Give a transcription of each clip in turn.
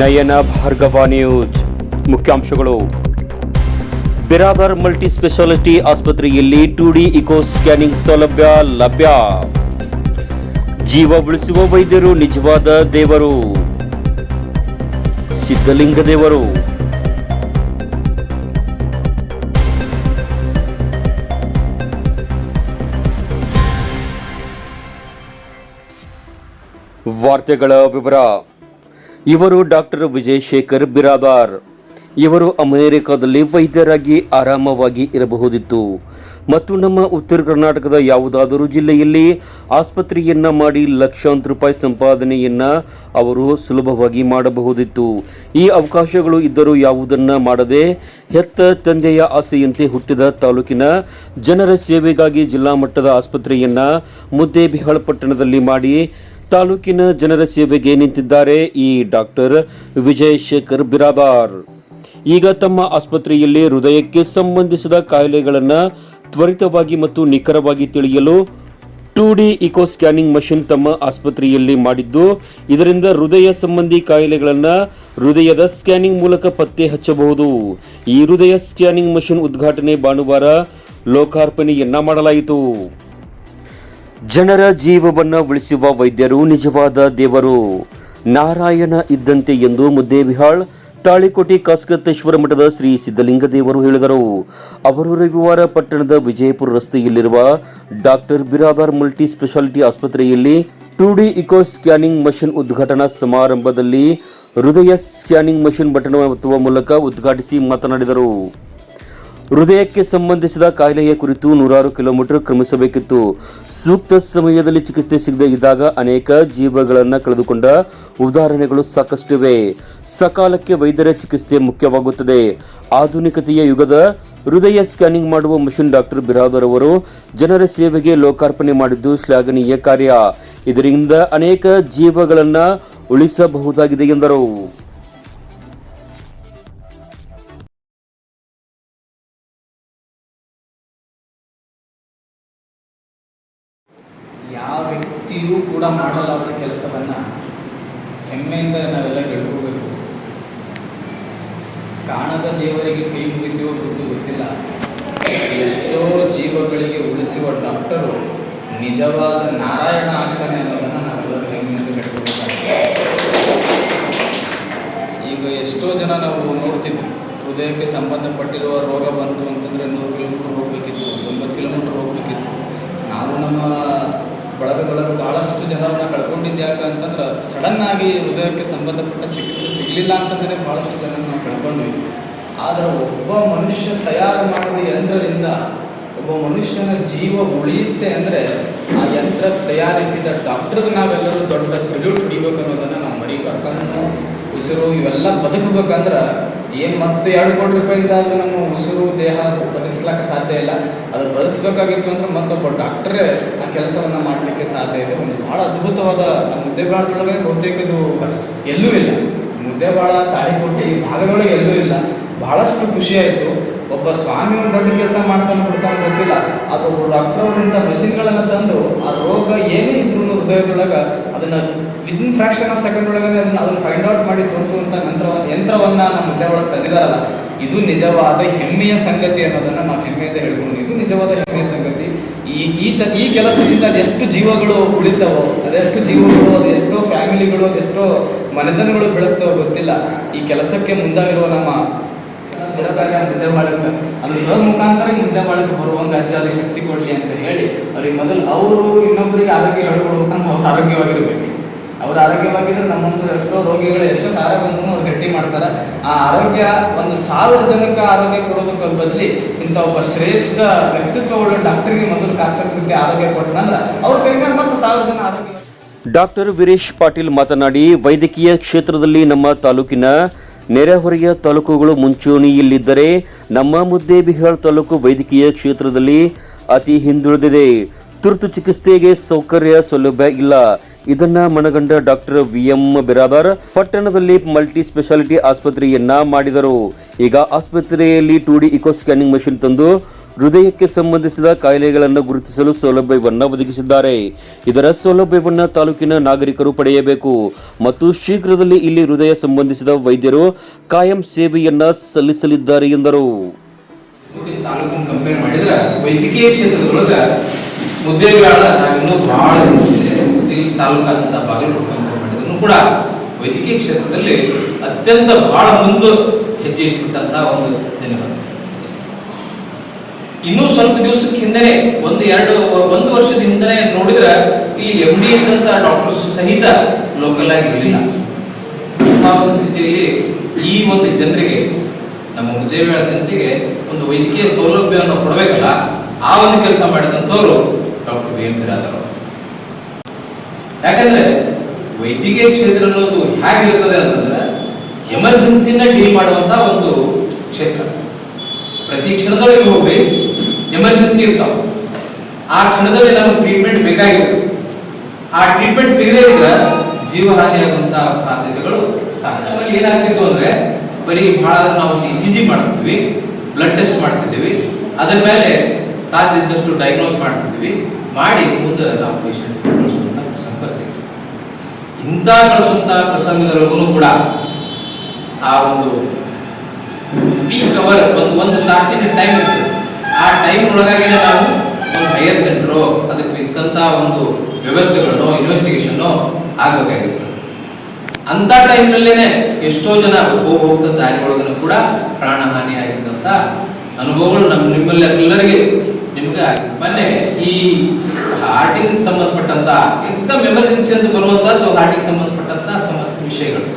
ನಯನ Bhargava news. ಮುಖ್ಯಾಂಶಗಳು. Biradar multi speciality ಆಸ್ಪತ್ರೆಯಲ್ಲಿ two D echo scanning ಸೌಲಭ್ಯ ಲಭ್ಯ. ಜೀವ ಉಳಿಸುವ ವೈದ್ಯರು ನಿಜವಾದ ದೇವರು. ಸಿದ್ಧಲಿಂಗ ದೇವರು. ವಾರ್ತೆಗಳ ವಿವರ. ಇವರು ಡಾಕ್ಟರ್ ವಿಜಯ್ ಶೇಖರ್ ಬಿರಾದಾರ್. ಇವರು ಅಮೆರಿಕದಲ್ಲಿ ವೈದ್ಯರಾಗಿ ಆರಾಮವಾಗಿ ಇರಬಹುದಿತ್ತು. ಮತ್ತು ನಮ್ಮ ಉತ್ತರ ಕರ್ನಾಟಕದ ಯಾವುದಾದರೂ ಜಿಲ್ಲೆಯಲ್ಲಿ ಆಸ್ಪತ್ರೆಯನ್ನ ಮಾಡಿ ಲಕ್ಷಾಂತರ ರೂಪಾಯಿ ಸಂಪಾದನೆಯನ್ನ ಅವರು ಸುಲಭವಾಗಿ ಮಾಡಬಹುದಿತ್ತು. ಈ ಅವಕಾಶಗಳು ಇದ್ದರೂ ಯಾವುದನ್ನ ಮಾಡದೆ ಹೆತ್ತ ತಂದೆಯ ಆಸೆಯಂತೆ ಹುಟ್ಟಿದ ತಾಲೂಕಿನ ಜನರ ಸೇವೆಗಾಗಿ ಜಿಲ್ಲಾ ಮಟ್ಟದ ಆಸ್ಪತ್ರೆಯನ್ನ ಮುದ್ದೇಬಿಹಾಳ ಪಟ್ಟಣದಲ್ಲಿ ಮಾಡಿ ತಾಲೂಕಿನ ಜನರ ಸೇವೆಗೆ ನಿಂತಿದ್ದಾರೆ ಈ ಡಾಕ್ಟರ್ ವಿಜಯ್ ಶೇಖರ್ ಬಿರಾದಾರ್ ಈಗ ತಮ್ಮ ಆಸ್ಪತ್ರೆಯಲ್ಲಿ ಹೃದಯಕ್ಕೆ ಸಂಬಂಧಿಸಿದ ಕಾಯಿಲೆಗಳನ್ನು ತ್ವರಿತವಾಗಿ ಮತ್ತು ನಿಖರವಾಗಿ ತಿಳಿಯಲು two D echo scanning machine ತಮ್ಮ ಆಸ್ಪತ್ರೆಯಲ್ಲಿ ಮಾಡಿದ್ದು, ಇದರಿಂದ ಹೃದಯ ಸಂಬಂಧಿ ಕಾಯಿಲೆಗಳನ್ನು ಹೃದಯದ ಸ್ಕ್ಯಾನಿಂಗ್ ಮೂಲಕ ಪತ್ತೆ ಹಚ್ಚಬಹುದು. ಈ ಹೃದಯ ಸ್ಕ್ಯಾನಿಂಗ್ ಮಷಿನ್ ಉದ್ಘಾಟನೆ ಭಾನುವಾರ ಲೋಕಾರ್ಪಣೆಯನ್ನ ಮಾಡಲಾಯಿತು. ಜನರ ಜೀವವನ್ನು ಉಳಿಸುವ ವೈದ್ಯರು ನಿಜವಾದ ದೇವರು. ನಾರಾಯಣ ಇದ್ದಂತೆ ಎಂದು ಮುದ್ದೇಬಿಹಾಳ್, ತಾಳಿಕೋಟೆ ಕಾಸ್ಕತೇಶ್ವರ ಮಠದ ಶ್ರೀ ಸಿದ್ದಲಿಂಗ ದೇವರು ಹೇಳಿದರು. ಅವರು ರವಿವಾರ ಪಟ್ಟಣದ ವಿಜಯಪುರ ರಸ್ತೆಯಲ್ಲಿರುವ ಡಾಕ್ಟರ್ ಬಿರಾದಾರ್ ಮಲ್ಟಿ ಸ್ಪೆಷಾಲಿಟಿ ಆಸ್ಪತ್ರೆಯಲ್ಲಿ two D echo scanning machine ಉದ್ಘಾಟನಾ ಸಮಾರಂಭದಲ್ಲಿ ಹೃದಯ ಸ್ಕ್ಯಾನಿಂಗ್ ಮಷಿನ್ ಬಟನ್ ಒತ್ತುವ ಮೂಲಕ ಉದ್ಘಾಟಿಸಿ ಮಾತನಾಡಿದರು. ಹೃದಯಕ್ಕೆ ಸಂಬಂಧಿಸಿದ ಕಾಯಿಲೆಯ ಕುರಿತು ನೂರಾರು ಕಿಲೋಮೀಟರ್ ಕ್ರಮಿಸಬೇಕಿತ್ತು. ಸೂಕ್ತ ಸಮಯದಲ್ಲಿ ಚಿಕಿತ್ಸೆ ಸಿಗದೇ ಇದ್ದಾಗ ಅನೇಕ ಜೀವಗಳನ್ನು ಕಳೆದುಕೊಂಡ ಉದಾಹರಣೆಗಳು ಸಾಕಷ್ಟಿವೆ. ಸಕಾಲಕ್ಕೆ ವೈದ್ಯರ ಚಿಕಿತ್ಸೆ ಮುಖ್ಯವಾಗುತ್ತದೆ. ಆಧುನಿಕತೆಯ ಯುಗದ ಹೃದಯ ಸ್ಕ್ಯಾನಿಂಗ್ ಮಾಡುವ ಮಿಷನ್ ಡಾಕ್ಟರ್ ಬಿರಾದರ್ ಅವರು ಜನರ ಸೇವೆಗೆ ಲೋಕಾರ್ಪಣೆ ಮಾಡಿದ್ದು ಶ್ಲಾಘನೀಯ ಕಾರ್ಯ. ಇದರಿಂದ ಅನೇಕ ಜೀವಗಳನ್ನು ಉಳಿಸಬಹುದಾಗಿದೆ ಎಂದರು. ಹೃದಯಕ್ಕೆ ಸಂಬಂಧಪಟ್ಟಿರುವ ರೋಗ ಬಂತು ಅಂತಂದರೆ ನೂರು ಕಿಲೋಮೀಟ್ರ್ ಹೋಗಬೇಕಿತ್ತು, ತೊಂಬತ್ತು ಕಿಲೋಮೀಟ್ರ್ ಹೋಗಬೇಕಿತ್ತು. ನಾವು ನಮ್ಮ ಬಳಗದೊಳಗೆ ಭಾಳಷ್ಟು ಜನರನ್ನು ಕಳ್ಕೊಂಡಿದ್ದೆ ಯಾಕೆ ಅಂತಂದ್ರೆ ಸಡನ್ನಾಗಿ ಹೃದಯಕ್ಕೆ ಸಂಬಂಧಪಟ್ಟ ಚಿಕಿತ್ಸೆ ಸಿಗಲಿಲ್ಲ ಅಂತಂದರೆ ಭಾಳಷ್ಟು ಜನ ನಾವು ಕಳ್ಕೊಂಡ್ವಿ. ಆದರೆ ಒಬ್ಬ ಮನುಷ್ಯ ತಯಾರು ಮಾಡಿದ ಯಂತ್ರದಿಂದ ಒಬ್ಬ ಮನುಷ್ಯನ ಜೀವ ಉಳಿಯುತ್ತೆ ಅಂದರೆ ಆ ಯಂತ್ರ ತಯಾರಿಸಿದ ಡಾಕ್ಟರ್ಗೆ ನಾವೆಲ್ಲರೂ ದೊಡ್ಡ ಸಲ್ಯೂಟ್ ಹೊಡಿಬೇಕು ಅನ್ನೋದನ್ನು ನಾವು ಮರಿಬೇಕು ಉಸಿರು ಇವೆಲ್ಲ ಬದುಕಬೇಕಂದ್ರೆ ಏನು ಮತ್ತೆ ಎರಡು ಕೋಟಿ ರೂಪಾಯಿಂದ ಅದು ನಮ್ಮ ಉಸಿರು, ದೇಹ ಬದಲಿಸ್ಲಿಕ್ಕೆ ಸಾಧ್ಯ ಇಲ್ಲ. ಅದು ಬದಲಿಸ್ಬೇಕಾಗಿತ್ತು ಅಂದ್ರೆ ಮತ್ತೊಬ್ಬ ಡಾಕ್ಟ್ರೇ ಆ ಕೆಲಸವನ್ನು ಮಾಡಲಿಕ್ಕೆ ಸಾಧ್ಯ ಇದೆ. ಒಂದು ಭಾಳ ಅದ್ಭುತವಾದ ಮುದ್ದೆಬಾಳದೊಳಗೆ ಬಹುತೇಕ ಇದು ಎಲ್ಲೂ ಇಲ್ಲ. ಮುದ್ದೆಬಾಳ ತಾಳಿಕೋಟೆ ಈ ಭಾಗದೊಳಗೆ ಎಲ್ಲೂ ಇಲ್ಲ. ಬಹಳಷ್ಟು ಖುಷಿಯಾಯಿತು ಒಬ್ಬ ಸ್ವಾಮಿ ಒಂದು ದೊಡ್ಡ ಕೆಲಸ ಮಾಡ್ಕೊಂಡು ಬಿಡ್ತಾನೆ ಗೊತ್ತಿಲ್ಲ. ಅದು ಡಾಕ್ಟರ್ ಅವರಿಂದ ಮಷಿನ್ಗಳನ್ನು ತಂದು ಆ ರೋಗ ಏನೇ ಇದ್ರೂ ಹೃದಯದೊಳಗೆ ಅದನ್ನು ವಿದಿನ್ ಫ್ರಾಕ್ಷನ್ ಆಫ್ ಸೆಕೆಂಡ್ ಒಳಗಡೆ ಅದನ್ನು ಅದನ್ನು ಫೈಂಡ್ ಔಟ್ ಮಾಡಿ ತೋರಿಸುವಂಥ ನಂತರ ಯಂತ್ರವನ್ನು ನಮ್ಮ ಮುದ್ದೆ ಒಳಗೆ ತಂದಿದಾರಲ್ಲ, ಇದು ನಿಜವಾದ ಹೆಮ್ಮೆಯ ಸಂಗತಿ ಅನ್ನೋದನ್ನು ನಾವು ಹೆಮ್ಮೆಯಿಂದ ಹೇಳ್ಕೊಂಡು ಇದು ನಿಜವಾದ ಹೆಮ್ಮೆಯ ಸಂಗತಿ. ಈ ಈ ತ ಈ ಕೆಲಸದಿಂದ ಅದೆಷ್ಟು ಜೀವಗಳು ಉಳಿತಾವೋ ಅದೆಷ್ಟು ಜೀವಗಳು ಅದೆಷ್ಟೋ ಫ್ಯಾಮಿಲಿಗಳು ಅದೆಷ್ಟೋ ಮನೆತನಗಳು ಬೆಳಗ್ತಾವೋ ಗೊತ್ತಿಲ್ಲ. ಈ ಕೆಲಸಕ್ಕೆ ಮುಂದಾಗಿರುವ ನಮ್ಮ ಸರಕಾರ ಮುದ್ದೆ ಮಾಡಕ್ಕೆ ಅದು ಸರ್ ಮುಖಾಂತರ ಈ ಮುದ್ದೆ ಮಾಡಕ್ಕೆ ಬರುವಂಗೆ ಅಜ್ಜಾದ ಶಕ್ತಿ ಕೊಡಲಿ ಅಂತ ಹೇಳಿ, ಅವ್ರಿಗೆ ಮೊದಲು ಅವರು ಇನ್ನೊಬ್ಬರಿಗೆ ಆರೋಗ್ಯ ಹೇಳ್ಕೊಡ್ಬೇಕಂದ್ರೆ ಅವ್ರು ಆರೋಗ್ಯವಾಗಿರ್ಬೇಕು. ಅವ್ರು ಆರೋಗ್ಯವಾಗಿದ್ರೆ ನಮ್ಮಂಥವ್ರು ಎಷ್ಟೋ ರೋಗಿಗಳು ಎಷ್ಟೋ ಸಾರ ಬಂದ್ರು ಅವ್ರು ಗಟ್ಟಿ ಮಾಡ್ತಾರೆ. ಆ ಆರೋಗ್ಯ ಒಂದು ಸಾವಿರ ಜನಕ್ಕೆ ಆರೋಗ್ಯ ಕೊಡೋದಕ್ಕೆ ಬದಲಿ ಇಂಥ ಒಬ್ಬ ಶ್ರೇಷ್ಠ ವ್ಯಕ್ತಿತ್ವವುಳ್ಳ ಡಾಕ್ಟರ್ಗೆ ಮೊದಲು ಕಾಸಕ್ಕೆ ಆರೋಗ್ಯ ಕೊಟ್ಟನಂದ್ರೆ ಅವ್ರ ಕೈ ಮೇಲೆ ಮತ್ತೆ ಸಾವಿರ ಜನ ಆರೋಗ್ಯ ಡಾಕ್ಟರ್ ವೀರೇಶ್ ಪಾಟೀಲ್ ಮಾತನಾಡಿ, ವೈದ್ಯಕೀಯ ಕ್ಷೇತ್ರದಲ್ಲಿ ನಮ್ಮ ತಾಲೂಕಿನ ನೆರೆಹೊರೆಯ ತಾಲೂಕುಗಳು ಮುಂಚೂಣಿಯಲ್ಲಿದ್ದರೆ ನಮ್ಮ ಮುದ್ದೇಬಿಹಾಳ್ ತಾಲೂಕು ವೈದ್ಯಕೀಯ ಕ್ಷೇತ್ರದಲ್ಲಿ ಅತಿ ಹಿಂದುಳಿದಿದೆ. ತುರ್ತು ಚಿಕಿತ್ಸೆಗೆ ಸೌಕರ್ಯ ಸೌಲಭ್ಯ ಇಲ್ಲ. ಇದನ್ನ ಮನಗಂಡ ಡಾಕ್ಟರ್ ವಿ ಎಂ ಬಿರಾದಾರ್ ಪಟ್ಟಣದಲ್ಲಿ ಮಲ್ಟಿ ಸ್ಪೆಷಾಲಿಟಿ ಆಸ್ಪತ್ರೆಯನ್ನ ಮಾಡಿದರು. ಈಗ ಆಸ್ಪತ್ರೆಯಲ್ಲಿ two D echo scanning machine ತಂದು ಹೃದಯಕ್ಕೆ ಸಂಬಂಧಿಸಿದ ಕಾಯಿಲೆಗಳನ್ನು ಗುರುತಿಸಲು ಸೌಲಭ್ಯವನ್ನು ಒದಗಿಸಿದ್ದಾರೆ. ಇದರ ಸೌಲಭ್ಯವನ್ನು ತಾಲೂಕಿನ ನಾಗರಿಕರು ಪಡೆಯಬೇಕು ಮತ್ತು ಶೀಘ್ರದಲ್ಲಿ ಇಲ್ಲಿ ಹೃದಯ ಸಂಬಂಧಿಸಿದ ವೈದ್ಯರು ಕಾಯಂ ಸೇವೆಯನ್ನ ಸಲ್ಲಿಸಲಿದ್ದಾರೆ ಎಂದರು. ವೈದ್ಯಕೀಯ ಬಹಳ ತಾಲೂಕಾದಂಥ ಕಂಪೇರ್ ಮಾಡಿದ್ರು ಕೂಡ ವೈದ್ಯಕೀಯ ಕ್ಷೇತ್ರದಲ್ಲಿ ಅತ್ಯಂತ ಬಹಳ ಮುಂದೆ ಹೆಜ್ಜೆ ಇಟ್ಟಂತಹ ಒಂದು ದಿನಗಳು ಇನ್ನೂ ಸ್ವಲ್ಪ ದಿವಸಕ್ಕೆ ಹಿಂದೆನೆ, ಒಂದು ಎರಡು, ಒಂದು ವರ್ಷದ ಹಿಂದೆ ನೋಡಿದ್ರೆ ಇಲ್ಲಿ ಎಂ ಡಿ ಇದ್ದಂತ ಡಾಕ್ಟರ್ಸ್ ಸಹಿತ ಲೋಕಲ್ ಆಗಿರಲಿಲ್ಲ ಇಂಥ ಒಂದು ಸ್ಥಿತಿಯಲ್ಲಿ ಈ ಒಂದು ಜನರಿಗೆ, ನಮ್ಮ ಮುದ್ದೇಬೇಳ ಜನತೆಗೆ ಒಂದು ವೈದ್ಯಕೀಯ ಸೌಲಭ್ಯವನ್ನು ಕೊಡಬೇಕಲ್ಲ, ಆ ಒಂದು ಕೆಲಸ ಮಾಡಿದಂಥವ್ರು ಡಾಕ್ಟರ್ ಬಿ ಎಂ ಬಿರಾದರ್ ಅವರು. ಯಾಕಂದ್ರೆ ವೈದ್ಯಕೀಯ ಕ್ಷೇತ್ರ ಅನ್ನೋದು ಹೇಗಿರ್ತದೆ ಅಂತಂದ್ರೆ ಎಮರ್ಜೆನ್ಸಿನ ಡೀಲ್ ಮಾಡುವಂತ ಒಂದು ಕ್ಷೇತ್ರ. ಪ್ರತಿ ಕ್ಷಣದೊಳಗೆ ಹೋಗಿ ಎಮರ್ಜೆನ್ಸಿ ಇರ್ತಾವ. ಆ ಕ್ಷಣದಲ್ಲಿ ನಮಗೆ ಟ್ರೀಟ್ಮೆಂಟ್ ಬೇಕಾಗಿತ್ತು. ಆ ಟ್ರೀಟ್ಮೆಂಟ್ ಸಿಗದೇ ಇದ್ರೆ ಜೀವಹಾನಿ ಆಗುವಂತ ಸಾಧ್ಯತೆಗಳು ಸಾಕಷ್ಟು ಏನಾಗ್ತಿತ್ತು ಅಂದ್ರೆ ಬರೀ ಬಹಳ ನಾವು ಇ ಸಿ ಜಿ ಮಾಡ್ತಿದ್ವಿ ಬ್ಲಡ್ ಟೆಸ್ಟ್ ಮಾಡ್ತಿದ್ದೀವಿ ಅದರ ಮೇಲೆ ಸಾಧ್ಯ ಇದ್ದಷ್ಟು ಡಯಾಗ್ನೋಸ್ ಮಾಡ್ತಿದ್ವಿ, ಮಾಡಿ ಮುಂದೆ ನಾವು ಪೇಷಂಟ್ ಇಂಥ ಕಳಿಸುವಂತಹ ಪ್ರಸಂಗದೊಳಗೂ ಕೂಡ ಆ ಒಂದು ಪೀಕ್ ಅವರ್ ಒಂದು ಒಂದು ತಾಸಿನ ಟೈಮ್ ಇರ್ತದೆ ಆ ಟೈಮ್ ಒಳಗಾಗಿನೇ ನಾವು ಒಂದು ಹೈಯರ್ ಸೆಂಟ್ರು ಅದಕ್ಕೆ ಇದ್ದಂಥ ಒಂದು ವ್ಯವಸ್ಥೆಗಳನ್ನು ಇನ್ವೆಸ್ಟಿಗೇಷನ್ ಆಗಬೇಕಾಗಿತ್ತು. ಅಂತ ಟೈಮ್ನಲ್ಲೇನೆ ಎಷ್ಟೋ ಜನ ಹೋಗುವಂತ ದಾರಿ ಒಳಗನ್ನು ಕೂಡ ಪ್ರಾಣ ಹಾನಿ ಅನುಭವಗಳು ನಮ್ಮ ನಿಮ್ಮೆಲ್ಲರಿಗೂ ನಿಮ್ಗೆ. ಮೊನ್ನೆ ಈ ಹಾರ್ಟಿಗೆ ಸಂಬಂಧಪಟ್ಟಂತ ಎಕ್ದಮ್ ಎಮರ್ಜೆನ್ಸಿ ಅಂತ ಬರುವಂತದ್ದು ಹಾರ್ಟಿಗೆ ಸಂಬಂಧಪಟ್ಟಂತ ಸಮ ವಿಷಯಗಳು.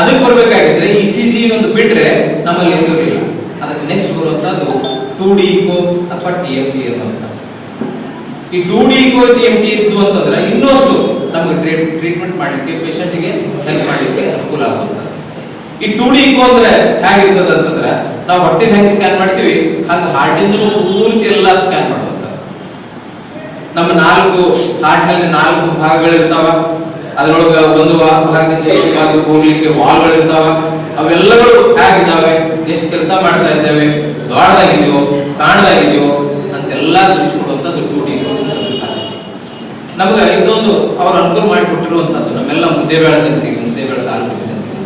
ಅದಕ್ಕೆ ಬರಬೇಕಾಗಿದ್ರೆ ಈ ಸಿ ಜಿ ಒಂದು ಬಿಟ್ರೆ ನಮ್ಮಲ್ಲಿ ಇರಲಿಲ್ಲ ಅದಕ್ಕೆ ನೆಕ್ಸ್ಟ್ ಬರುವಂತದ್ದು ಟೂ ಡಿ ಇಕೋ ಅಥವಾ ಟಿ ಎಂ ಟಿ ಅಂತ ಈ two D echo T M T ಇದ್ದು ಅಂತಂದ್ರೆ ಇನ್ನಷ್ಟು ನಮಗೆ ಟ್ರೀಟ್ಮೆಂಟ್ ಮಾಡಲಿಕ್ಕೆ ಪೇಷಂಟ್ಗೆ ಹೆಲ್ಪ್ ಮಾಡಲಿಕ್ಕೆ ಅನುಕೂಲ ಆಗುತ್ತೆ. ಈ ಟೂ ಡಿ ಇಕೋ ಅಂದ್ರೆ ಹೇಗಿರ್ತದೆ ಅಂತಂದ್ರೆ ನಾವು ಹೊಟ್ಟೆ ಹೆಂಗ್ ಸ್ಕ್ಯಾನ್ ಮಾಡ್ತೀವಿ? ಹಂಗ ಹಾರ್ಟಿಂದ ಪೂರ್ತಿ ಎಲ್ಲ ಸ್ಕ್ಯಾನ್ ಮಾಡುವಂತ ನಮ್ಮ ನಾಲ್ಕು ಹಾರ್ಟ್ನಲ್ಲಿ ನಾಲ್ಕು ಭಾಗಗಳಿರ್ತಾವ. ಅದರೊಳಗೆ ಒಂದು ಭಾಗದಿಂದ ಭಾಗಕ್ಕೆ ಹೋಗ್ಲಿಕ್ಕೆ ವಾಲ್ಗಳು ಇರ್ತಾವ ಅವೆಲ್ಲಗಳು ಹೇಗಿದ್ದಾವೆ? ಎಷ್ಟು ಕೆಲಸ ಮಾಡ್ತಾ ಇದ್ದೇವೆ? ದೊಡ್ಡದಾಗಿದೆಯೋ? ಸಣ್ಣದಾಗಿದೆಯೋ? ಅಂತೆಲ್ಲ ತಿಳಿಸ್ಕೊಡುವಂಥದ್ದು ಟೂ ಡಿ ನಮ್ಗೆ ಇದೊಂದು ಅವ್ರು ಅನುಕೂಲ ಮಾಡಿಕೊಟ್ಟಿರುವಂಥದ್ದು. ನಮ್ಮೆಲ್ಲ ಮುದ್ದೇಬೇಳ ಜನತೆಗೆ ಮುದ್ದೇಬೇಳ ತಾಲೂಕಿನ ಜನತೆಗೆ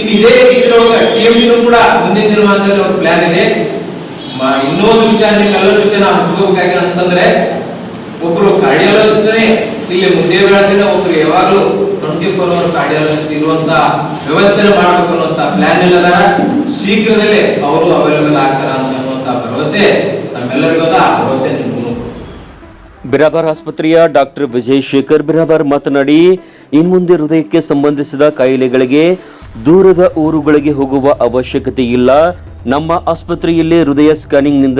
ಇನ್ನು ಇದೇ ಇದರೊಳಗೆ ಟಿ ಎಂ ಕೂಡ ಮುಂದಿನ ದಿನಮಾನದಲ್ಲಿ ಅವ್ರ ಪ್ಲಾನ್ ಇದೆ. ಇನ್ನೊಂದು ವಿಚಾರ ನಿಮ್ಮೆಲ್ಲರ ಜೊತೆ ನಾವು ಹಂಚ್ಕೋಬೇಕಾಗಿ ಅಂತಂದ್ರೆ, ಒಬ್ರು ಕಾರ್ಡಿಯಾಲಜಿಸ್ಟೇ ಇಲ್ಲಿ ಮುಂದೆ ಬೆಳಕಿನ ಒಬ್ರು ಯಾವಾಗಲೂ ಟ್ವೆಂಟಿ ಫೋರ್ ಅವರ್ ಕಾರ್ಡಿಯಾಲಜಿಸ್ಟ್ ಇರುವಂತ ವ್ಯವಸ್ಥೆ ಮಾಡಬೇಕು ಅನ್ನುವಂತ ಪ್ಲಾನ್ ಇಲ್ಲದಾರ ಶೀಘ್ರದಲ್ಲೇ ಅವರು ಅವೈಲೇಬಲ್ ಆಗ್ತಾರ ಅಂತ ಅನ್ನುವಂತ ಭರವಸೆ ನಮ್ಮೆಲ್ಲರಿಗೂ ಆ ಭರವಸೆ ಬಿರಾದಾರ್ ಆಸ್ಪತ್ರೆಯ ಡಾಕ್ಟರ್ ವಿಜಯ್ ಶೇಖರ್ ಬಿರಾದಾರ್ ಮಾತನಾಡಿ, ಇನ್ಮುಂದೆ ಹೃದಯಕ್ಕೆ ಸಂಬಂಧಿಸಿದ ಕಾಯಿಲೆಗಳಿಗೆ ದೂರದ ಊರುಗಳಿಗೆ ಹೋಗುವ ಅವಶ್ಯಕತೆ ಇಲ್ಲ ನಮ್ಮ ಆಸ್ಪತ್ರೆಯಲ್ಲಿ ಹೃದಯ ಸ್ಕ್ಯಾನಿಂಗ್ನಿಂದ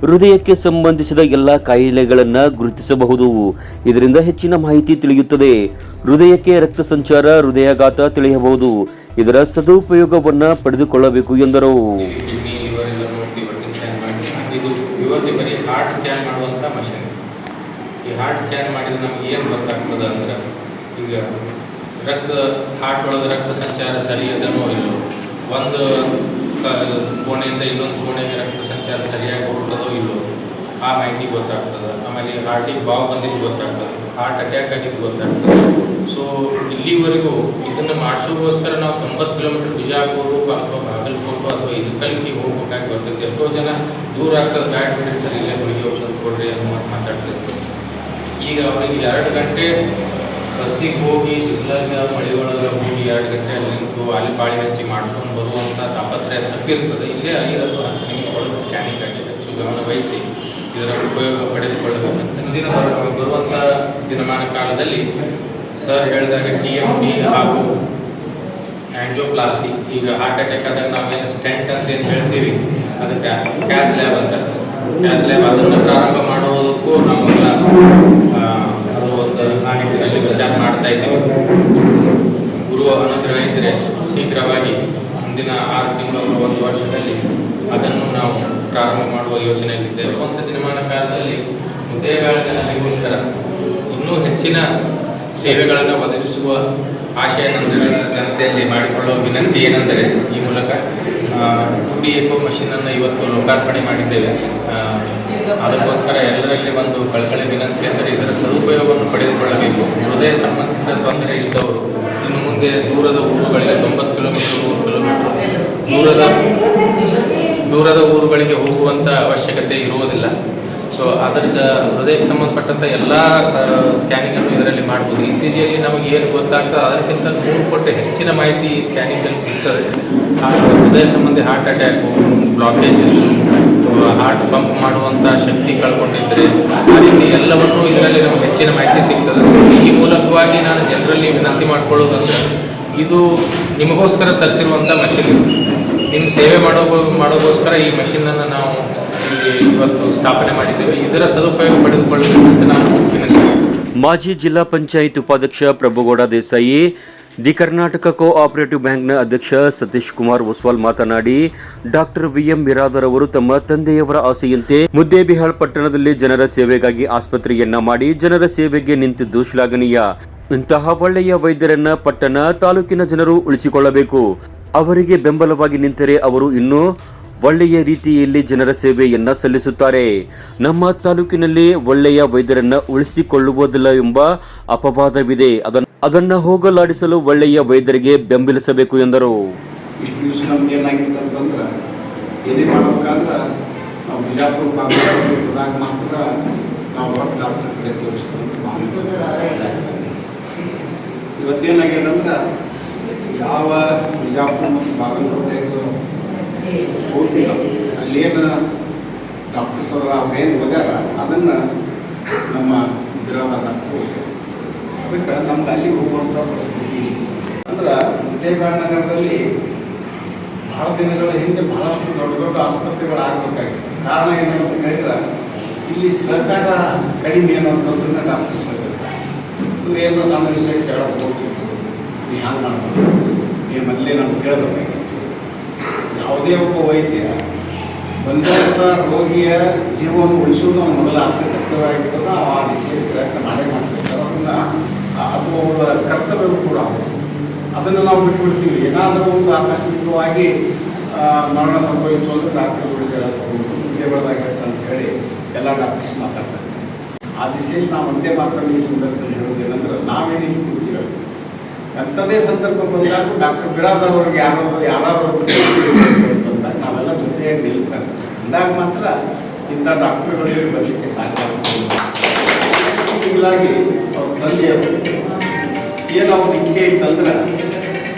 ಹೃದಯಕ್ಕೆ ಸಂಬಂಧಿಸಿದ ಎಲ್ಲ ಕಾಯಿಲೆಗಳನ್ನು ಗುರುತಿಸಬಹುದು. ಇದರಿಂದ ಹೆಚ್ಚಿನ ಮಾಹಿತಿ ತಿಳಿಯುತ್ತದೆ. ಹೃದಯಕ್ಕೆ ರಕ್ತ ಸಂಚಾರ, ಹೃದಯಾಘಾತ ತಿಳಿಯಬಹುದು. ಇದರ ಸದುಪಯೋಗವನ್ನು ಪಡೆದುಕೊಳ್ಳಬೇಕು ಎಂದರು. ಈಗ ರಕ್ತ ಹಾರ್ಟ್ ಒಳಗೆ ರಕ್ತ ಸಂಚಾರ ಸರಿ ಅದನೋ ಇಲ್ಲೋ. ಒಂದು ಕೋಣೆಯಿಂದ ಇನ್ನೊಂದು ಕೋಣೆಗೆ ರಕ್ತ ಸಂಚಾರ ಸರಿಯಾಗಿ ಹೋಗ್ತದೋ ಇಲ್ಲೋ, ಆ ಮಾಹಿತಿ ಗೊತ್ತಾಗ್ತದೆ. ಆಮೇಲೆ ಹಾರ್ಟಿಗೆ ಬಾವು ಬಂದಿದ್ದು ಗೊತ್ತಾಗ್ತದೆ. ಹಾರ್ಟ್ ಅಟ್ಯಾಕ್ ಆಗಿದ್ದು ಗೊತ್ತಾಗ್ತದೆ. ಸೊ ಇಲ್ಲಿವರೆಗೂ ಇದನ್ನು ಮಾಡಿಸೋಕ್ಕೋಸ್ಕರ ನಾವು ತೊಂಬತ್ತು ಕಿಲೋಮೀಟರ್ ಬಿಜಾಪುರ, ಅಥವಾ ಬಾಗಲ್ಕೋಟು ಅಥವಾ ಇಲ್ಕಲ್ಗಿ ಹೋಗ್ಬೇಕಾಗಿ ಬರ್ತದೆ. ಎಷ್ಟೋ ಜನ ದೂರ ಆಗ್ತದೆ, ಬ್ಯಾಡ್ ಬಿಡಿ ಸರ್ ಇಲ್ಲೇ ಗುಳಿಗೆ ಔಷಧ ಕೊಡ್ರಿ ಅನ್ನೋ ಮಾತು ಮಾತಾಡ್ತಿರ್ತಾರೆ. ಈಗ ಅವರಿಗೆ ಎರಡು ಗಂಟೆ ಬಸ್ಸಿಗೆ ಹೋಗಿ ಬಿಸಿಲಾಗ ಮಳೆ ಒಳಗೆ ಹೋಗಿ ಎರಡು ಗಂಟೆ ನಿಂತು ಅಲ್ಲಿ ಬಾಳಿ ಹಚ್ಚಿ ಮಾಡಿಸ್ಕೊಂಡು ಬರುವಂಥ ತಾಪತ್ರೆ ತಪ್ಪಿರ್ತದೆ ಇಲ್ಲೇ ಐದು ಹತ್ತು ನಿಮಿಷ ಒಳಗೆ ಸ್ಕ್ಯಾನಿಂಗ್ ಆಗಿದೆ ಹೆಚ್ಚು ಗಮನ ವಹಿಸಿ ಇದರ ಉಪಯೋಗ ಪಡೆದುಕೊಳ್ಳಬೇಕು ಮುಂದಿನ ಬರು- ಬರುವಂಥ ದಿನಮಾನ ಕಾಲದಲ್ಲಿ ಸರ್ ಹೇಳಿದಾಗ ಟಿ ಎಂ ಡಿ ಹಾಗೂ ಆಂಜಿಯೋಪ್ಲಾಸ್ಟಿ ಈಗ ಹಾರ್ಟ್ ಅಟ್ಯಾಕ್ ಆದಾಗ ನಾವೇನು ಸ್ಟೆಂಟ್ ಅಂತ ಏನು ಹೇಳ್ತೀವಿ? ಅದಕ್ಕೆ ಕ್ಯಾತ್ ಲ್ಯಾಬ್ ಅಂತ. ಕ್ಯಾತ್ ಲ್ಯಾಬ್ ಅದನ್ನು ಪ್ರಾರಂಭ ಮಾಡುವುದಕ್ಕೂ ನಾವೆಲ್ಲ ಒಂದು ಆ ನಿಟ್ಟಿನಲ್ಲಿ ವಿಚಾರ ಮಾಡ್ತಾ ಇದ್ದೀವಿ. ಗುರು ಅನುಗ್ರಹ ಶೀಘ್ರವಾಗಿ ಮುಂದಿನ ಆರು ತಿಂಗಳು ಒಂದು ವರ್ಷದಲ್ಲಿ ಅದನ್ನು ನಾವು ಪ್ರಾರಂಭ ಮಾಡುವ ಯೋಚನೆಯಲ್ಲಿದ್ದೇವೆ. ಒಂದು ದಿನಮಾನ ಕಾಲದಲ್ಲಿ ಮುದ್ದೇಗಾಳಿನ ನಮಗೋಸ್ಕರ ಇನ್ನೂ ಹೆಚ್ಚಿನ ಸೇವೆಗಳನ್ನು ಒದಗಿಸುವ ಆಶಯ ಜನತೆಯಲ್ಲಿ ಮಾಡಿಕೊಳ್ಳುವ ವಿನಂತಿ ಏನೆಂದರೆ ಈ ಮೂಲಕ ಆ, ಡಿ ಎಕೋ ಮಷೀನನ್ನು ಇವತ್ತು ಲೋಕಾರ್ಪಣೆ ಮಾಡಿದ್ದೇವೆ. ಅದಕ್ಕೋಸ್ಕರ ಎಲ್ಲರಲ್ಲಿ ಒಂದು ಕಳಕಳಿ ವಿನಂತಿ ಅಂದರೆ ಇದರ ಸದುಪಯೋಗವನ್ನು ಪಡೆದುಕೊಳ್ಳಬೇಕು. ಹೃದಯ ಸಂಬಂಧಿತ ತೊಂದರೆ ಇದ್ದವರು ಇನ್ನು ಮುಂದೆ ದೂರದ ಊರುಗಳಿಗೆ ತೊಂಬತ್ತು ಕಿಲೋಮೀಟರ್ ನೂರು ಕಿಲೋಮೀಟರ್ ದೂರದ ದೂರದ ಊರುಗಳಿಗೆ ಹೋಗುವಂಥ ಅವಶ್ಯಕತೆ ಇರುವುದಿಲ್ಲ. ಸೊ ಅದರಿಂದ ಹೃದಯಕ್ಕೆ ಸಂಬಂಧಪಟ್ಟಂಥ ಎಲ್ಲ ಸ್ಕ್ಯಾನಿಂಗನ್ನು ಇದರಲ್ಲಿ ಮಾಡ್ಬೋದು. ಇ ಸಿ ಜಿಯಲ್ಲಿ ನಮಗೆ ಏನು ಗೊತ್ತಾಗ್ತದೆ ಅದಕ್ಕಿಂತ ನೂರು ಪಟ್ಟು ಹೆಚ್ಚಿನ ಮಾಹಿತಿ ಈ ಸ್ಕ್ಯಾನಿಂಗಲ್ಲಿ ಸಿಗ್ತದೆ. ಹೃದಯ ಸಂಬಂಧಿ heart attack blockages heart pump ಮಾಡುವಂಥ ಶಕ್ತಿ ಕಳ್ಕೊಂಡಿದ್ದರೆ ಆ ರೀತಿ ಎಲ್ಲವನ್ನೂ ಇದರಲ್ಲಿ ನಮ್ಗೆ ಹೆಚ್ಚಿನ ಮಾಹಿತಿ ಸಿಗ್ತದೆ. ಈ ಮೂಲಕವಾಗಿ ನಾನು ಜನರಲ್ಲಿ ವಿನಂತಿ ಮಾಡ್ಕೊಳ್ಳೋದಂದ್ರೆ ಇದು ನಿಮಗೋಸ್ಕರ ತರಿಸಿರುವಂಥ ಮಷಿನ್ ಇದು. ನಿಮ್ಮ ಸೇವೆ ಮಾಡೋ ಮಾಡೋಕ್ಕೋಸ್ಕರ ಈ ಮಷಿನನ್ನು ನಾವು ಇವತ್ತು ಸ್ಥಾಪನೆ ಮಾಡಿದ್ದೇವೆ. ಇದರ ಸದುಪಯೋಗ ಪಡೆದುಕೊಳ್ಳಬೇಕಂತ ನಾನು ವಿನಂತಿ ಮಾಜಿ ಜಿಲ್ಲಾ ಪಂಚಾಯತ್ ಉಪಾಧ್ಯಕ್ಷ Prabhugouda Desai the Karnataka co operative ಬ್ಯಾಂಕ್ನ ಅಧ್ಯಕ್ಷ ಸತೀಶ್ ಕುಮಾರ್ ಒಸ್ವಾಲ್ ಮಾತನಾಡಿ, ಡಾಕ್ಟರ್ ವಿಎಂ ಬಿರಾದರ್ ಅವರು ತಮ್ಮ ತಂದೆಯವರ ಆಸೆಯಂತೆ ಮುದ್ದೇಬಿಹಾಳ್ ಪಟ್ಟಣದಲ್ಲಿ ಜನರ ಸೇವೆಗಾಗಿ ಆಸ್ಪತ್ರೆಯನ್ನ ಮಾಡಿ ಜನರ ಸೇವೆಗೆ ನಿಂತಿದ್ದು ಶ್ಲಾಘನೀಯ. ಇಂತಹ ಒಳ್ಳೆಯ ವೈದ್ಯರನ್ನ ಪಟ್ಟಣ ತಾಲೂಕಿನ ಜನರು ಉಳಿಸಿಕೊಳ್ಳಬೇಕು. ಅವರಿಗೆ ಬೆಂಬಲವಾಗಿ ನಿಂತರೆ ಅವರು ಇನ್ನೂ ಒಳ್ಳೆಯ ರೀತಿಯಲ್ಲಿ ಜನರ ಸೇವೆಯನ್ನ ಸಲ್ಲಿಸುತ್ತಾರೆ. ನಮ್ಮ ತಾಲೂಕಿನಲ್ಲಿ ಒಳ್ಳೆಯ ವೈದ್ಯರನ್ನ ಉಳಿಸಿಕೊಳ್ಳುವುದಿಲ್ಲ ಎಂಬ ಅಪವಾದವಿದೆ. ಅದನ್ನ ಅದನ್ನ ಹೋಗಲಾಡಿಸಲು ಒಳ್ಳೆಯ ವೈದ್ಯರಿಗೆ ಬೆಂಬಲಿಸಬೇಕು ಎಂದರು. ಇವತ್ತೇನಾಗ್ಯದಂದ್ರೆ ಯಾವ ಬಿಜಾಪುರ ಮತ್ತು ಬಾಗಲಕೋಟೆಗೆ ಹೋಗಿಲ್ಲ ಅಲ್ಲೇನು ಡಾಕ್ಟರ್ಸ್ ಅವರ ಅವ್ರೇನು ಓದ್ಯಾರ, ಅದನ್ನು ನಮ್ಮ ಬಿರಾದ ಡಾಕ್ಟ್ರು ಅದಕ್ಕೆ ನಮ್ಗೆ ಅಲ್ಲಿ ಹೋಗುವಂಥ ಪರಿಸ್ಥಿತಿ ಅಂದ್ರೆ ವಿಜಯವಾಡ ನಗರದಲ್ಲಿ ಬಹಳ ದಿನಗಳ ಹಿಂದೆ ಬಹಳಷ್ಟು ದೊಡ್ಡ ದೊಡ್ಡ ಆಸ್ಪತ್ರೆಗಳಾಗಬೇಕಾಗಿತ್ತು. ಕಾರಣ ಏನು ಅಂತ ಹೇಳಿದ್ರೆ, ಇಲ್ಲಿ ಸರ್ಕಾರ ಕಡಿಮೆ ಅಂತಂದ್ರೆ ಡಾಕ್ಟರ್ಸ್ ಹೇಳ್ತಾರೆ ಏನೋ ಸಣ್ಣ ವಿಷಯ ಕೇಳೋದು ಹೋಗ್ತಿತ್ತು ನೀವು ಹ್ಯಾಂಗೆ ಮಾಡ್ಬೋದು ನೀವು ಮೊದಲೇ ನಮ್ಗೆ ಕೇಳಬೇಕಾಗಿತ್ತು ಯಾವುದೇ ಒಬ್ಬ ವೈದ್ಯ ಬಂದಂಥ ರೋಗಿಯ ಜೀವವನ್ನು ಉಳಿಸೋದು ಅವನ ಮೊದಲ ಕರ್ತವ್ಯವಾಗಿರ್ತದೆ ಆ ದಿಶೆಯಲ್ಲಿ ಪ್ರಯತ್ನ ಮಾಡೇ ಮಾಡ್ತಿರ್ತಾರೆ. ಅದನ್ನು ಅದು ಅವರ ಕರ್ತವ್ಯವೂ ಕೂಡ. ಅದನ್ನು ನಾವು ಬಿಟ್ಬಿಡ್ತೀವಿ ಏನಾದರೂ ಒಂದು ಆಕಸ್ಮಿಕವಾಗಿ ಮರಣ ಸಂಭವಿಸು ಅಂದ್ರೆ ಡಾಕ್ಟರ್ಗಳು ಹೇಳೋದು ಮುಖ್ಯಗಳದಾಗ ಅಂತ ಹೇಳಿ ಎಲ್ಲ ಡಾಕ್ಟರ್ಸ್ ಮಾತಾಡ್ತಾರೆ. ಆ ದಿಶೆಯಲ್ಲಿ ನಾವು ಒಂದೇ ಮಾತ್ರ ಈ ಸಂದರ್ಭದಲ್ಲಿ ಹೇಳೋದೇನೆಂದ್ರೆ ನಾವೇನು ಅಂಥದ್ದೇ ಸಂದರ್ಭ ಬಂದಾಗ ಡಾಕ್ಟರ್ ಬಿರಾದರ್ ಅವ್ರಿಗೆ ಯಾರಾದರೂ ಯಾರಾದರೂ ಬಂದಾಗ ನಾವೆಲ್ಲ ಜೊತೆಯಾಗಿ ನಿಲ್ತಾರೆ. ಅಂದಾಗ ಮಾತ್ರ ಇಂಥ ಡಾಕ್ಟರ್ಗಳಿಗೆ ಬರಲಿಕ್ಕೆ ಸಾಧ್ಯ ಆಗುತ್ತೆ ಅವ್ರ ಏನು ಅವ್ರ ಇಚ್ಛೆ ಇತ್ತಂದ್ರೆ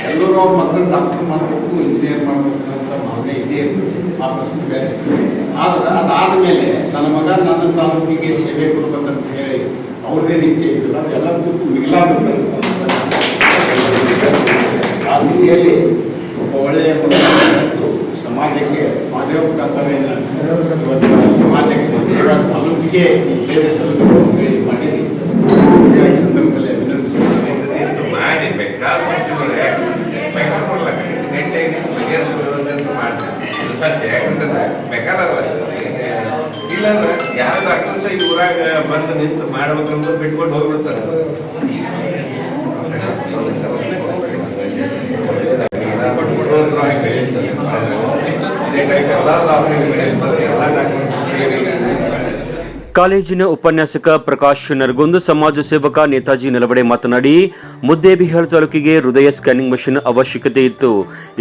ಎಲ್ಲರೂ ಅವ್ರ ಮಕ್ಕಳನ್ನ ಡಾಕ್ಟರ್ ಮಾಡಬೇಕು ಇಂಜಿನಿಯರ್ ಮಾಡಬೇಕು ಅಂತ ಭಾವನೆ ಇದೆ. ಆ ಪ್ರಶ್ನೆ ಬೇರೆ. ಆದ್ರೆ ಅದಾದ ಮೇಲೆ ನನ್ನ ಮಗ ನನ್ನ ತಾಲೂಕಿಗೆ ಸೇವೆ ಕೊಡ್ಬೇಕಂತ ಹೇಳಿ ಅವ್ರದ್ದೇನು ಇಚ್ಛೆ ಇದ್ದಿಲ್ಲ. ಅದೆಲ್ಲದಕ್ಕೂ ಮಿಗಿಲಾಗುತ್ತೆ ದಿಸೆಯಲ್ಲಿ ಒಬ್ಬ ಒಳ್ಳೆಯ ಸಮಾಜಕ್ಕೆ ಕರ್ತವ್ಯನ ಇವತ್ತು ಸಮಾಜಕ್ಕೆ ತಾಲೂಕಿಗೆ ಈ ಸೇವೆ ಸಲ್ಲಿಸಲು ಹೇಳಿ ಮಾಡಿರಿ ಈ ಸಂದರ್ಭದಲ್ಲಿ ಅಭಿನಂದಿಸ್ತೇನೆ ನಿಂತು ಮಾಡಿ ಬೇಕಾದ ಸತ್ಯ. ಯಾಕಂದ್ರೆ ಬೇಕಾದಲ್ಲ ಇಲ್ಲಾಂದ್ರೆ ಯಾರು ಡಾಕ್ಟರ್ಸ್ ಈ ಊರಾಗ ಬಂದು ನಿಂತು ಮಾಡ್ಬೇಕಂದ್ರೆ ಬಿಟ್ಕೊಂಡು ಹೋಗ್ಬಿಡ್ತಾರೆ ಕೊಟ್ಬಿಟ್ಟು ಹೋದ್ರು ಹಾಗೆ ಇದೇ ಟೈಪ್ ಎಲ್ಲರೂ ಅವ್ರಿಗೆ ಬೆಳೆಸ್ತಾರೆ ಕಾಲೇಜಿನ ಉಪನ್ಯಾಸಕ ಪ್ರಕಾಶ್ ನರಗುಂದ್ ಸಮಾಜ ಸೇವಕ ನೇತಾಜಿ ನಿಲವಡೆ ಮಾತನಾಡಿ, ಮುದ್ದೇಬಿಹಾಳ್ ತಾಲೂಕಿಗೆ ಹೃದಯ ಸ್ಕ್ಯಾನಿಂಗ್ ಮಷಿನ್ ಅವಶ್ಯಕತೆ ಇತ್ತು.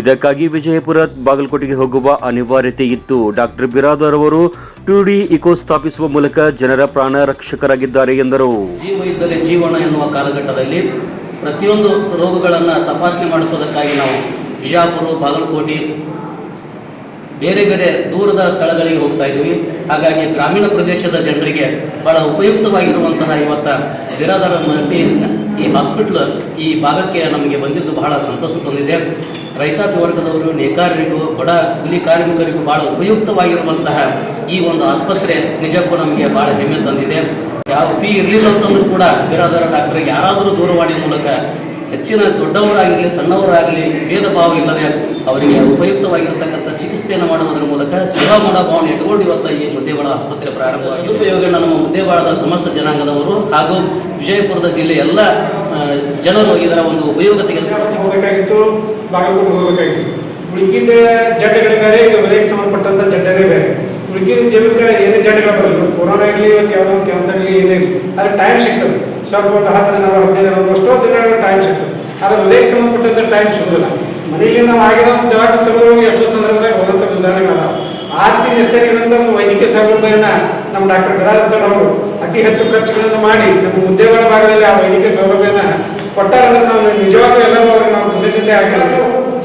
ಇದಕ್ಕಾಗಿ ವಿಜಯಪುರ ಬಾಗಲಕೋಟೆಗೆ ಹೋಗುವ ಅನಿವಾರ್ಯತೆ ಇತ್ತು. ಡಾಕ್ಟರ್ ಬಿರಾದರ್ ಅವರು, ಟು ಡಿ ಇಕೋ ಸ್ಥಾಪಿಸುವ ಮೂಲಕ ಜನರ ಪ್ರಾಣ ರಕ್ಷಕರಾಗಿದ್ದಾರೆ ಎಂದರು. ಜೀವ ಜೀವನ ಎನ್ನುವ ಕಾಲಘಟ್ಟದಲ್ಲಿ ಪ್ರತಿಯೊಂದು ರೋಗಗಳನ್ನು ತಪಾಸಣೆ ಮಾಡಿಸೋದಕ್ಕಾಗಿ ನಾವು ಬಿಜಾಪುರ, ಬಾಗಲಕೋಟೆ, ಬೇರೆ ಬೇರೆ ದೂರದ ಸ್ಥಳಗಳಿಗೆ ಹೋಗ್ತಾ ಇದ್ದೀವಿ ಹಾಗಾಗಿ ಗ್ರಾಮೀಣ ಪ್ರದೇಶದ ಜನರಿಗೆ ಬಹಳ ಉಪಯುಕ್ತವಾಗಿರುವಂತಹ ಇವತ್ತ ಬಿರಾದರ ಮಲ್ಟಿ ಈ ಹಾಸ್ಪಿಟ್ಲ್ ಈ ಭಾಗಕ್ಕೆ ನಮಗೆ ಬಂದಿದ್ದು ಬಹಳ ಸಂತಸ ತಂದಿದೆ. ರೈತಾಪಿ ವರ್ಗದವರು, ನೇಕಾರರಿಗೂ, ಬಡ ಕೂಲಿ ಕಾರ್ಮಿಕರಿಗೂ ಬಹಳ ಉಪಯುಕ್ತವಾಗಿರುವಂತಹ ಈ ಒಂದು ಆಸ್ಪತ್ರೆ ನಿಜಕ್ಕೂ ನಮಗೆ ಬಹಳ ಹೆಮ್ಮೆ ತಂದಿದೆ. ಯಾವ ಫೀ ಇರಲಿಲ್ಲ ಅಂತಂದ್ರೂ ಕೂಡ ಬಿರಾದರ ಡಾಕ್ಟರ್ಗೆ ಯಾರಾದರೂ ದೂರವಾಣಿ ಮೂಲಕ ಹೆಚ್ಚಿನ ದೊಡ್ಡವರಾಗಲಿ ಸಣ್ಣವರಾಗಲಿ ಭೇದ ಭಾವ ಇಲ್ಲದೆ ಅವರಿಗೆ ಉಪಯುಕ್ತವಾಗಿರತಕ್ಕಂಥ ಚಿಕಿತ್ಸೆಯನ್ನು ಮಾಡುವುದರ ಮೂಲಕ ಸೇವಾ ಭಾವನೆ ಇಟ್ಕೊಂಡು ಇವತ್ತು ಈ ಮುದ್ದೇವಾಡ ಆಸ್ಪತ್ರೆ ಪ್ರಾರಂಭ ಸದುಪಯೋಗ ನಮ್ಮ ಮುದ್ದೇವಾಡದ ಸಮಸ್ತ ಜನಾಂಗದವರು ಹಾಗೂ ವಿಜಯಪುರದ ಜಿಲ್ಲೆ ಎಲ್ಲ ಜನರು ಇದರ ಒಂದು ಉಪಯೋಗ ತೆಗೆದುಕೊಂಡು ಹೋಗಬೇಕಾಗಿತ್ತು ಬಾಗಲಕೋಟೆ ಹೋಗಬೇಕಾಗಿತ್ತು. ಉಳ್ಕಿದ ಜಡ್ಡುಗಳೇ ಬೇರೆ ಇದು ಹೃದಯಕ್ಕೆ ಸಂಬಂಧಪಟ್ಟಂಥ ಜಡ್ಡರೇ ಬೇರೆ. ಉಳಿಕಿದ ಜೀವಕ್ಕೆ ಏನೇ ಜಡ್ಡೆಗಳು ಬರಲ್ಲ ಕೊರೋನಾ ಇರಲಿ, ಇವತ್ತು ಯಾವುದೋ ಒಂದು ಕೆಲಸ ಇರಲಿ, ಏನೇ ಅದ್ರ ಟೈಮ್ ಸಿಗ್ತದೆ. ಸ್ವಲ್ಪ ಒಂದು ಹತ್ತು ದಿನ ಹದಿನೈದು ದಿನ ಅಷ್ಟೋ ದಿನಗಳ ಟೈಮ್ ಸಿಗ್ತದೆ. ಆದ್ರೆ ಹೃದಯಕ್ಕೆ ಸಂಬಂಧಪಟ್ಟಂಥ ಟೈಮ್ ಸಿಗೋದಿಲ್ಲ. ಮನೆಯಲ್ಲಿ ನಾವು ಆಗಿರೋ ದವಾಖಾನೆ ತೆಗೆದು ಎಷ್ಟೋ ಸಂದರ್ಭದಾಗ ಹೋದಂಥ ಉದಾಹರಣೆಗಳ ಆ ರೀತಿ ಹೆಸರಿನಂತ ಒಂದು ವೈದ್ಯಕೀಯ ಸೌಲಭ್ಯನ ನಮ್ಮ ಡಾಕ್ಟರ್ ಗದಾಧರ್ ಸರ್ ಅವರು ಅತಿ ಹೆಚ್ಚು ಖರ್ಚುಗಳನ್ನು ಮಾಡಿ ನಮ್ಮ ಉದ್ಯೋಗಗಳ ಭಾಗದಲ್ಲಿ ಆ ವೈದ್ಯಕೀಯ ಸೌಲಭ್ಯನ ಕೊಟ್ಟಾರಂದ್ರೆ ನಾವು ನಿಜವಾಗ್ಲೂ ಎಲ್ಲರೂ ಅವ್ರಿಗೆ ನಾವು ಕೃತಜ್ಞತೆ ಆಗಿಲ್ಲ.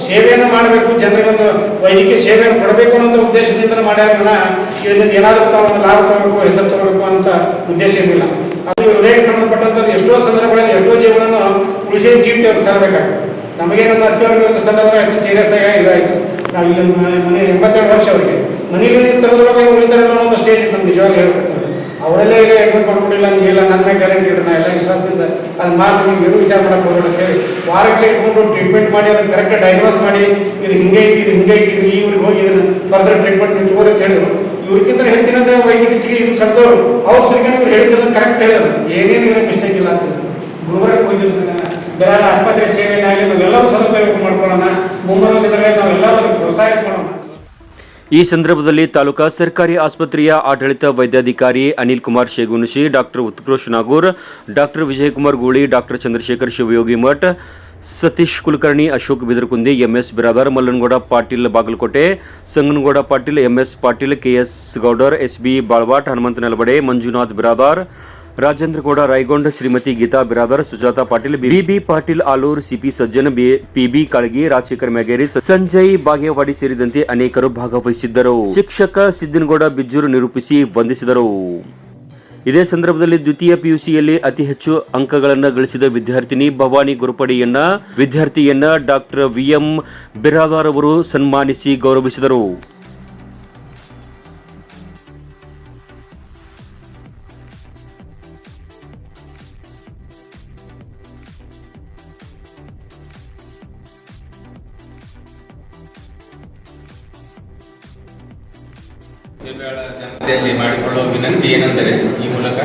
ಸೇವೆಯನ್ನು ಮಾಡಬೇಕು ಜನರಿಗೊಂದು ವೈದ್ಯಕೀಯ ಸೇವೆಯನ್ನು ಕೊಡಬೇಕು ಅನ್ನೋ ಉದ್ದೇಶದಿಂದ ಮಾಡ್ಯಾರ ಇದರಿಂದ ಏನಾದರೂ ತಾವು ಲಾಭ ತಗೋಬೇಕು, ಹೆಸರು ತಗೋಬೇಕು ಅಂತ ಉದ್ದೇಶ ಏನಿಲ್ಲ ಅದು ಹೃದಯಕ್ಕೆ ಸಂಬಂಧಪಟ್ಟಂಥದ್ದು ಎಷ್ಟೋ ಸಂದರ್ಭಗಳಲ್ಲಿ ಎಷ್ಟೋ ಜೀವನವನ್ನು ಉಳಿಸಿ ಜೀವಿತ ಅವ್ರಿಗೆ ಸರಬೇಕಾಗ್ತದೆ ನಮಗೆ ನಮ್ಮ ಅತ್ತಿಯವ್ರಿಗೆ ಒಂದು ಸಂದರ್ಭದಾಗ ಅತಿ ಸೀರಿಯಸ್ ಆಗಿ ಇದಾಯಿತು. ನಾವು ಇಲ್ಲಿ ಮನೆ ಎಂಬತ್ತೆರಡು ವರ್ಷ ಅವರಿಗೆ. ಮನೆಯಲ್ಲಿ ತರದೊಳಗೆ ಉಳಿದಾರಲ್ಲ ಅನ್ನೋ ಸ್ಟೇಜ್ ನಮ್ಗೆ ನಿಜವಾಗಿ ಹೇಳ್ಬೇಕು. ಅವರೆಲ್ಲ ಈಗ ಅಡ್ಮಿಟ್ ಮಾಡ್ಕೊಂಡಿಲ್ಲ ಇಲ್ಲ ನನ್ನ ಮೇಲೆ ಗ್ಯಾರಂಟಿ ಇಡ್ರಿ ನಾ ಎಲ್ಲ ವಿಶ್ವಾಸದಿಂದ ಅದು ಮಾತು ನೀವು ಏನು ವಿಚಾರ ಮಾಡಕ್ಕೆ ಹೋಗೋಣ ಅಂತ ಹೇಳಿ ವಾರಕ್ಕೆ ಇಟ್ಕೊಂಡು ಟ್ರೀಟ್ಮೆಂಟ್ ಮಾಡಿ, ಅದನ್ನು ಕರೆಕ್ಟ್ ಡೈಗ್ನೋಸ್ ಮಾಡಿ, ಇದು ಹಿಂಗೆ ಐತಿ, ಇದು ಹಿಂಗೆ ಐತಿ ಈ ಊರಿಗೆ ಹೋಗಿ ಇದನ್ನು ಫರ್ದರ್ ಟ್ರೀಟ್ಮೆಂಟ್ ನೀವು ತಗೋರಿ ಅಂತ ಹೇಳಿದ್ರು. ಇವ್ರಿಗಿಂತ ಹೆಚ್ಚಿನ ವೈದ್ಯಕೀಯ ಇದು ಕಲ್ತವ್ರು ಅವ್ರ ಸರಿಗೆ ಇವ್ರು ಹೇಳಿದ್ರು ಕರೆಕ್ಟ್ ಹೇಳಿದ್ರು. ಏನೇನು ಮಿಸ್ಟೇಕ್ ಇಲ್ಲ ಅಂತ ಗುರುವಾರಕ್ಕೆ ಹೋಗಿದ್ದೀವಿ ಸರ್. ಬೇರೆ ಆಸ್ಪತ್ರೆ ಸೇವೆನಾಗಲಿ ನಾವೆಲ್ಲರೂ ಸದುಪಯೋಗ ಮಾಡ್ಕೊಳ್ಳೋಣ. ಮುಂಬರುವ ದಿನಗಳಲ್ಲಿ ನಾವೆಲ್ಲರೂ ಪ್ರೋತ್ಸಾಹ ಮಾಡೋಣ ಈ ಸಂದರ್ಭದಲ್ಲಿ ತಾಲೂಕಾ ಸರ್ಕಾರಿ ಆಸ್ಪತ್ರೆಯ ಆಡಳಿತ ವೈದ್ಯಾಧಿಕಾರಿ Anil Kumar Sheganashi doctor Utkrish Nagur, doctor Vijayakumar Guli, doctor Chandrashekhar Shivayogi Math, Satish Kulkarni, Ashok Bidarakundi, M S Biradar, Mallanagouda Patil Bagalkote, Sanganagouda Patil, M S Patil, K S Gowdar, S B Balwat, Hanumanta Nelabade, Manjunath Biradar Rajendra Gowda, Rayagond Shrimati Geeta Biradar, Sujata Patil, B B Patil, Alur C P Sajjan P B Kalagi, Rajashekhar Mageri Sanjay Bagewadi ಸೇರಿದಂತೆ ಅನೇಕರು ಭಾಗವಹಿಸಿದ್ದರು. ಶಿಕ್ಷಕ ಸಿದ್ದನಗೌಡ ಬಿಜ್ಜೂರು ನಿರೂಪಿಸಿ ವಂದಿಸಿದರು. ಇದೇ ಸಂದರ್ಭದಲ್ಲಿ ದ್ವಿತೀಯ ಪಿಯುಸಿಯಲ್ಲಿ ಅತಿ ಹೆಚ್ಚು ಅಂಕಗಳನ್ನು ಗಳಿಸಿದ ವಿದ್ಯಾರ್ಥಿನಿ ಭವಾನಿ ಗುರುಪಡಿಯನ್ನ ವಿದ್ಯಾರ್ಥಿಯನ್ನ ಡಾಕ್ಟರ್ ವಿಎಂ ಬಿರಾದಾರ್ ಅವರು ಸನ್ಮಾನಿಸಿ ಗೌರವಿಸಿದರು. ಜನತೆಯಲ್ಲಿ ಮಾಡಿಕೊಳ್ಳುವ ವಿನಂತಿ ಏನೆಂದರೆ, ಈ ಮೂಲಕ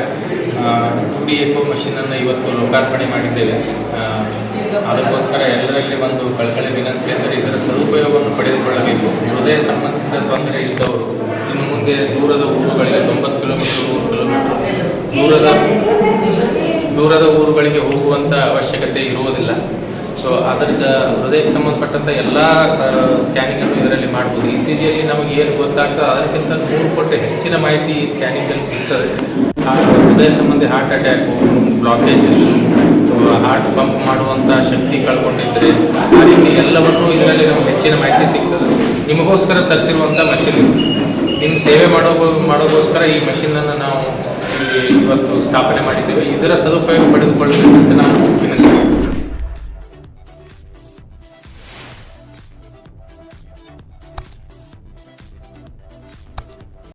ಟು ಡಿ ಎಕೋ ಮಷೀನನ್ನು ಇವತ್ತು ಲೋಕಾರ್ಪಣೆ ಮಾಡಿದ್ದೇವೆ. ಅದಕ್ಕೋಸ್ಕರ ಎಲ್ಲರಲ್ಲಿ ಒಂದು ಕಳಕಳಿ ವಿನಂತಿ ಅಂದರೆ ಇದರ ಸದುಪಯೋಗವನ್ನು ಪಡೆದುಕೊಳ್ಳಬೇಕು. ಹೃದಯ ಸಂಬಂಧಿತ ತೊಂದರೆ ಇದ್ದವರು, ಇನ್ನು ಮುಂದೆ ದೂರದ ಊರುಗಳಿಗೆ ತೊಂಬತ್ತು ಕಿಲೋಮೀಟರ್ ನೂರು ಕಿಲೋಮೀಟರ್, ದೂರದ ದೂರದ ಊರುಗಳಿಗೆ ಹೋಗುವಂಥ ಅವಶ್ಯಕತೆ ಇರುವುದಿಲ್ಲ. ಸೊ ಅದರಿಂದ ಹೃದಯಕ್ಕೆ ಸಂಬಂಧಪಟ್ಟಂಥ ಎಲ್ಲ ಸ್ಕ್ಯಾನಿಂಗನ್ನು ಇದರಲ್ಲಿ ಮಾಡ್ಬೋದು. ಇ ಸಿ ನಮಗೆ ಏನು ಗೊತ್ತಾಗ್ತದೆ, ಅದಕ್ಕಿಂತ ಮೂರು ಪಟ್ಟು ಹೆಚ್ಚಿನ ಮಾಹಿತಿ ಈ ಸ್ಕ್ಯಾನಿಂಗಲ್ಲಿ ಸಿಗ್ತದೆ. ಹೃದಯ ಸಂಬಂಧಿ heart attack blockages heart pump ಮಾಡುವಂಥ ಶಕ್ತಿ ಕಳ್ಕೊಂಡಿದ್ದರೆ ಆ ರೀತಿ ಎಲ್ಲವನ್ನೂ ಇದರಲ್ಲಿ ನಮಗೆ ಹೆಚ್ಚಿನ ಮಾಹಿತಿ ಸಿಗ್ತದೆ. ನಿಮಗೋಸ್ಕರ ತರಿಸಿರುವಂಥ ಮಷಿನ್ ಇದು. ನಿಮ್ಮ ಸೇವೆ ಮಾಡೋ ಮಾಡೋಕ್ಕೋಸ್ಕರ ಈ ಮಷಿನನ್ನು ನಾವು ಇಲ್ಲಿ ಇವತ್ತು ಸ್ಥಾಪನೆ ಮಾಡಿದ್ದೇವೆ. ಇದರ ಸದುಪಯೋಗ ಪಡೆದುಕೊಳ್ಳಬೇಕಂತ ನಾನು